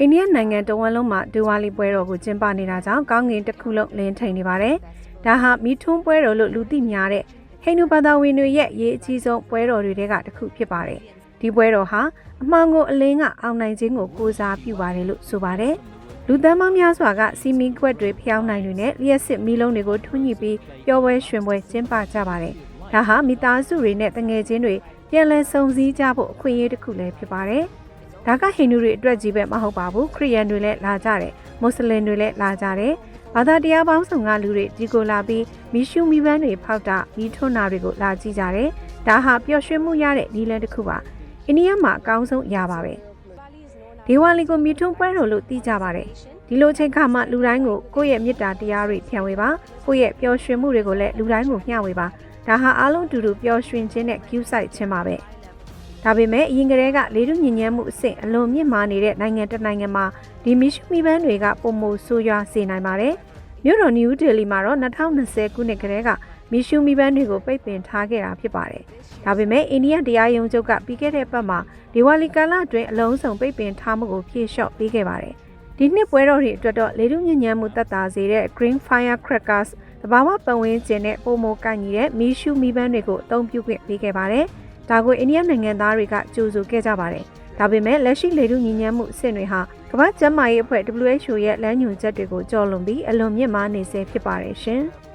အိန္ဒိယနိုင်ငံတဝန်းလုံးမှာဒီဝါလီပွဲတော်ကိုကျင်းပနေတာကြောင့်ကောင်းကင်တစ်ခုလုံးလင်းထိန်နေပါတယ်။ဒါဟာမီထွန်းပွဲတော်လို့လူသိများတဲ့ဟိန္ဒူဘာသာဝင်တွေရဲ့ရေးအကြီးဆုံးပွဲတော်တွေထဲကတစ်ခုဖြစ်ပါတယ်။ဒီပွဲတော်ဟာအမှန်ကိုအလင်းကအောင်နိုင်ခြင်းကိုကိုးစားပြုပါတယ်လို့ဆိုပါတယ်။လူသန်းပေါင်းများစွာကစီမီခွက်တွေဖျောင်းနိုင်တွေနဲ့လျှက်စစ်မီးလုံးတွေကိုထွန်းညှိပြီးပျော်ပွဲရွှင်ပွဲကျင်းပကြပါတယ်။ဒါဟာမိသားစုတွေနဲ့တငယ်ချင်းတွေပြန်လည်ဆုံစည်းကြဖို့အခွင့်အရေးတစ်ခုလည်းဖြစ်ပါတယ်။ ဒါကဟိန္ဒူတွေအတွက်ကြီးပဲမဟုတ်ပါဘူးခရိယန်တွေလည်းလာကြတယ်မွတ်စလင်တွေလည်းလာကြတယ်ဘာသာတရားပေါင်းစုံကလူတွေဒီကိုလာပြီးမီရှူမီပန်းတွေဖောက်တာမီထွန်းနာတွေကိုလာကြည့်ကြတယ်ဒါဟာပျော်ရွှင်မှုရတဲ့နီလန်တစ်ခုပါအိန္ဒိယမှာအကောင်းဆုံးအရာပါပဲဒီဝါလီကိုမီထွန်းပွဲတော်လို့သိကြပါတယ်ဒီလိုချိန်ခါမှလူတိုင်းကိုကိုယ့်ရဲ့မေတ္တာတရားတွေဖြန့်ဝေပါကိုယ့်ရဲ့ပျော်ရွှင်မှုတွေကိုလည်းလူတိုင်းကိုမျှဝေပါဒါဟာအားလုံးအတူတူပျော်ရွှင်ခြင်းနဲ့ cue site ခြင်းပါပဲ ဒါပေမဲ့အရင်ကတည်းကလေထုညဉ့်ညမ်းမှုအဆင့်အလွန်မြင့်မားနေတဲ့နိုင်ငံတစ်နိုင်ငံမှာဒီမီရှူမီပန်းတွေကပုံမဆိုးရွားစေနိုင်ပါတယ်။မြို့တော်နယူးဒေလီမှာတော့2020ခုနှစ်ကတည်းကမီရှူမီပန်းတွေကိုပိတ်ပင်ထားခဲ့တာဖြစ်ပါတယ်။ဒါပေမဲ့အိန္ဒိယတရားရုံးချုပ်ကပြီးခဲ့တဲ့ပတ်မှာဒီဝါလီကာလအတွင်းအလုံးစုံပိတ်ပင်ထားမှုကိုဖြေလျှော့ပေးခဲ့ပါတယ်။ဒီနှစ်ပွဲတော်တွေအတွက်တော့လေထုညဉ့်ညမ်းမှုတက်တာစေတဲ့ Green Firecrackers တဘာဝပတ်ဝန်းကျင်နဲ့ပုံမကိုင်ညီတဲ့မီရှူမီပန်းတွေကိုအသုံးပြုခွင့်ပေးခဲ့ပါတယ်။ ဒါကိုအိန္ဒိယနိုင်ငံသားတွေကကြိုဆိုခဲ့ကြပါတယ်။ဒါပေမဲ့လက်ရှိလေထုညီညွတ်မှုအဆင့်တွေဟာကမ္ဘာ့ကျန်းမာရေးအဖွဲ့ WHO ရဲ့လမ်းညွှန်ချက်တွေကိုကျော်လွန်ပြီးအလွန်မြင့်မားနေဆဲဖြစ်ပါတယ်ရှင်။